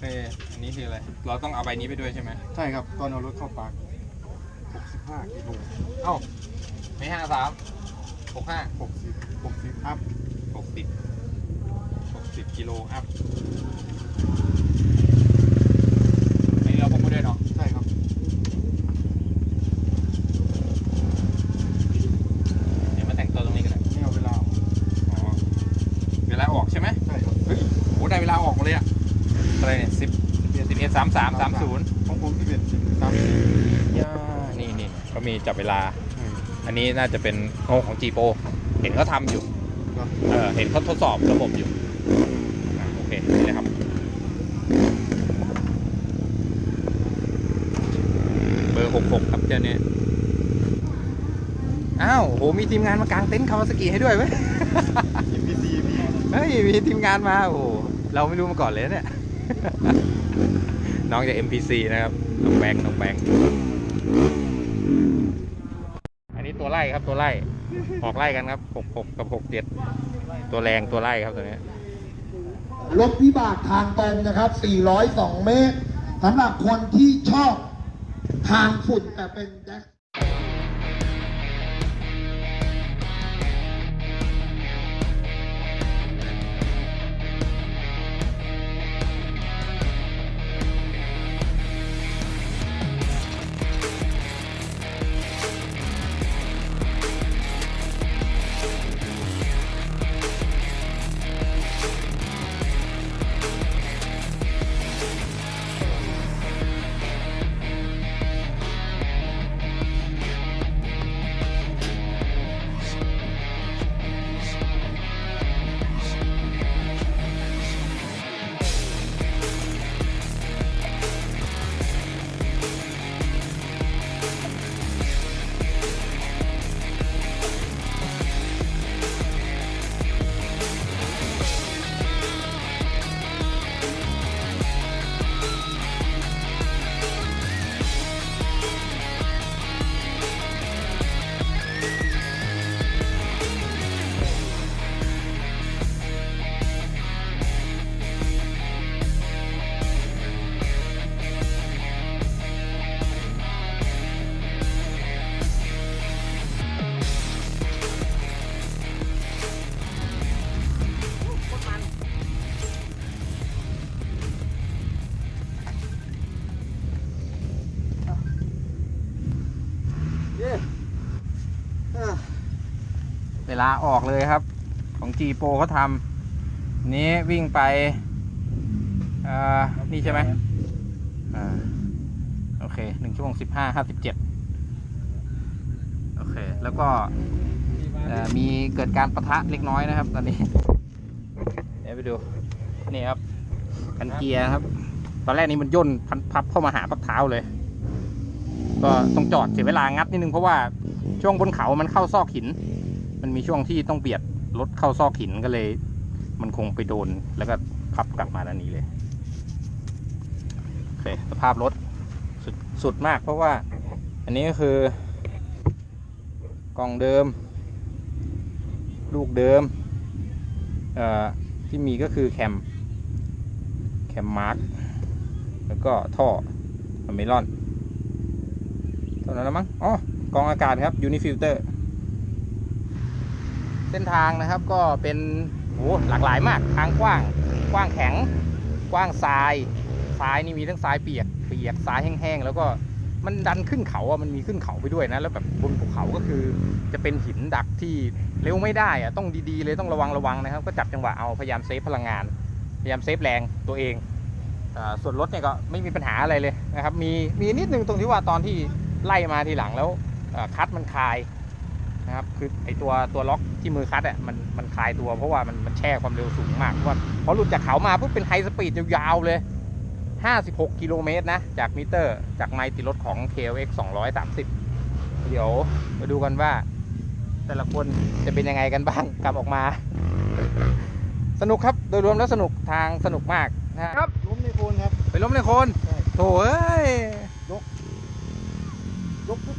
เค อันนี้คืออะไร เราต้องเอาใบนี้ไปด้วยใช่ไหมใช่ครับ ตอนเอารถเข้าปาก65กิโลเอ้าไม่ห้าสามหกห้า60 60อัพหกสิบหกสิบกิโลอัพอันนี้เราพกมาด้วยเนาะ ใช่ครับ เดี๋ยวมาแต่งตัวตรงนี้กันเลย ไม่เอาเวลา อ๋อ เวลาออกใช่ไหม ใช่ครับ เฮ้ยโหได้เวลาออกมาเลยอะ อะไรเนี่ยสิบสิบเอ็ดสามสามสามศูนย์ของผมที่เป็น30ย่านี่นี่ก็มีจับเวลา อันนี้น่าจะเป็นโงของ G Pro เห็นเขาทำอยู่ครับเออเห็นเขาทดสอบระบบอยู่อะโอเคนี่เลยครับเบอร์66ครับเจ้าเนี่ยอ้าวโหมีทีมงานมากางเต็นท์คาวาสกิให้ด้วยเว้ย MPC มีเฮ้ยมีทีมงานมาโอ้โหเราไม่รู้มาก่อนเลยนะเนี่ย น้องจาก MPC นะครับ น้องแบงค์น้องแบงค์อันนี้ตัวไล่ครับตัวไล่ ออกไล่กันครับ66กับ67ตัวแรงตัวไล่ครับตัวนี้รถวิบากทางตรงนะครับ 402 เมตรสำหรับคนที่ชอบทางฝุ่นแต่เป็นแจ็ค ลาออกเลยครับ ของ G Pro เขาทำนี้วิ่งไปนี่ใช่ไหมอโอเคหนึ่งชั่วโมงสิบห้าห้าสิบเจ็ดโอเค แล้วก็มีเกิดการประทะเล็กน้อยนะครับ ตอนนี้ เดี๋ยวไปดู นี่ครับกันเกียร์ครับ ตอนแรกนี้มันย่นพันพับเข้ามาหาพักเท้าเลย ก็ต้องจอดเสียเวลางัดนิดนึงเพราะว่าช่วงบนเขามันเข้าซอกหิน มันมีช่วงที่ต้องเบียดรถเข้าซอกหินก็เลย มันคงไปโดนแล้วก็พับกลับมาด้านนี้เลยโอเคสภาพรถสุดสุดมากเพราะว่า อันนี้ก็คือกล่องเดิม ลูกเดิมที่มีก็คือแคมแคมมาร์กแล้วก็ท่ออเมรอนเท่านั้นแล้วมั้งอ๋อกองอากาศครับยูนิฟิลเตอร์ เส้นทางนะครับก็เป็นโหหลากหลายมากทางกว้างกว้างแข็ง กว้างทรายทรายนี่มีทั้งทรายเปียกเปียกทรายแห้งๆแล้วก็มันดันขึ้นเขาอะมันมีขึ้นเขาไปด้วยนะแล้วแบบบนภูเขาก็คือจะเป็นหินดักที่เร็วไม่ได้อะต้องดีๆเลยต้องระวังระวังนะครับ ก็จับจังหวะเอาพยายามเซฟพลังงาน พยายามเซฟแรงตัวเองส่วนรถเนี่ยก็ไม่มีปัญหาอะไรเลยนะครับมีมีนิดนึงตรงที่ว่าตอนที่ไล่มาทีหลังแล้วคัดมันคาย นะครับ คือไอตัวตัวล็อกที่มือคัดอะมันมันคลายตัวเพราะว่ามันมันแช่ความเร็วสูงมากเพราะว่าพอหลุดจากเขามาปุ๊บเป็นไฮสปีดยาวๆเลย 56 กิโลเมตรนะ จากมิเตอร์ จากไมล์ติดรถของ KLX 230 เดี๋ยวมาดูกันว่า แต่ละคนจะเป็นยังไงกันบ้างกลับออกมา สนุกครับโดยรวมแล้วสนุกทางสนุกมากนะครับล้มในโคนครับไปล้มในโคนใช่โถเอ้ยยกปุ๊บ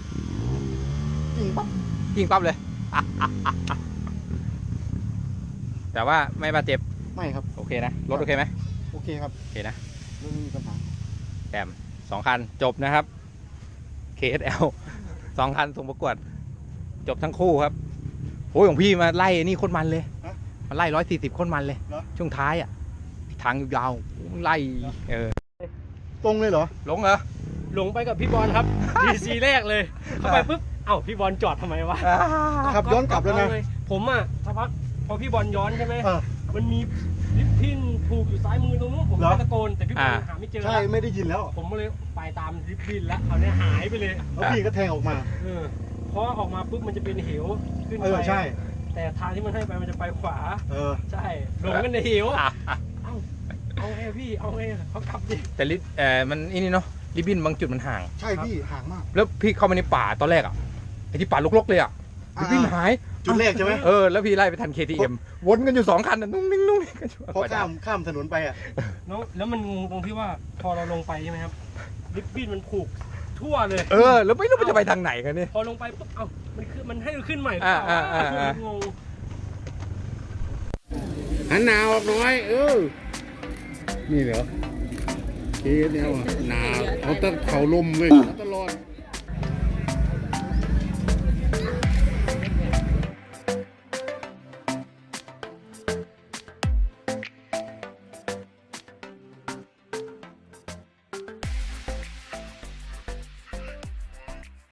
ยิงปั๊บ ยิงปั๊บเลย แต่ว่าไม่บาดเจ็บ ไม่ครับ โอเคนะ รถโอเคไหมโอเคครับ โอเคนะไม่มีปัญหาแต้มสองคันจบนะครับ KSL สองคันส่งประกวด จบทั้งคู่ครับโอ้ยของพี่มาไล่นี่โคนมันเลยฮะมาไล่ร้อยสี่สิบคนมันเลย เหรอ ช่วงท้ายอะทางยาวๆไล่เออตรงเลยเหรอลงเหรอ หลงไปกับพี่บอลครับ ดีซีแรกเลย เข้าไปปุ๊บเอ้าพี่บอลจอดทำไมวะขับย้อนกลับแล้วนะ ผมอะสักพักพอพี่บอลย้อนใช่ไหมเออมันมีลิฟต์พินผูกอยู่ซ้ายมือตรงนู้นผมเหรอก็ตะโกนแต่พี่บอลอ่า หาไม่เจอใช่ไม่ได้ยินแล้วผมก็เลยไปตามลิฟต์พินแล้วเขาวเนี่ยหายไปเลยแล้วพี่ก็แทงออกมาเออเพราะออกมาปุ๊บมันจะเป็นเหวขึ้นเอไปอใช่ แต่ทางที่มันให้ไปมันจะไปขวา เออ ใช่หลงกันในเหวอะเอ้าเอาไงพี่เอาไงเขากลับดิแต่ลิเออมันอีนี่เนาะริบบินบางจุดมันห่าง ใช่พี่ห่างมาก แล้วพี่เข้ามาในป่าตอนแรกอะ ไอ้ที่ป่ารกๆเลยอะริบบินหาย จุดแรกใช่ไหมเออ แล้วพี่ไล่ไปทัน KTM วนกันอยู่สองคันน่ะนุ่งนิ่งนุ่งนิ่งกันอยู่เพราะข้ามข้ามถนนไปอะแล้วแล้วมันงงตรงที่ว่าพอเราลงไปใช่ไหมครับลิฟต์บินมันผูกทั่วเลย เออ แล้วไม่รู้มันจะไปทางไหนกันเนี่ย พอลงไปปุ๊บเอ้ามันขึ้นมันให้เราขึ้นใหม่หรือเปล่าอ่าอ่าอ่า งง หันหนาวออกน้อย เออ นี่เหรอเคสเนี่ยหนาวเขาต้องเขาลมเลยต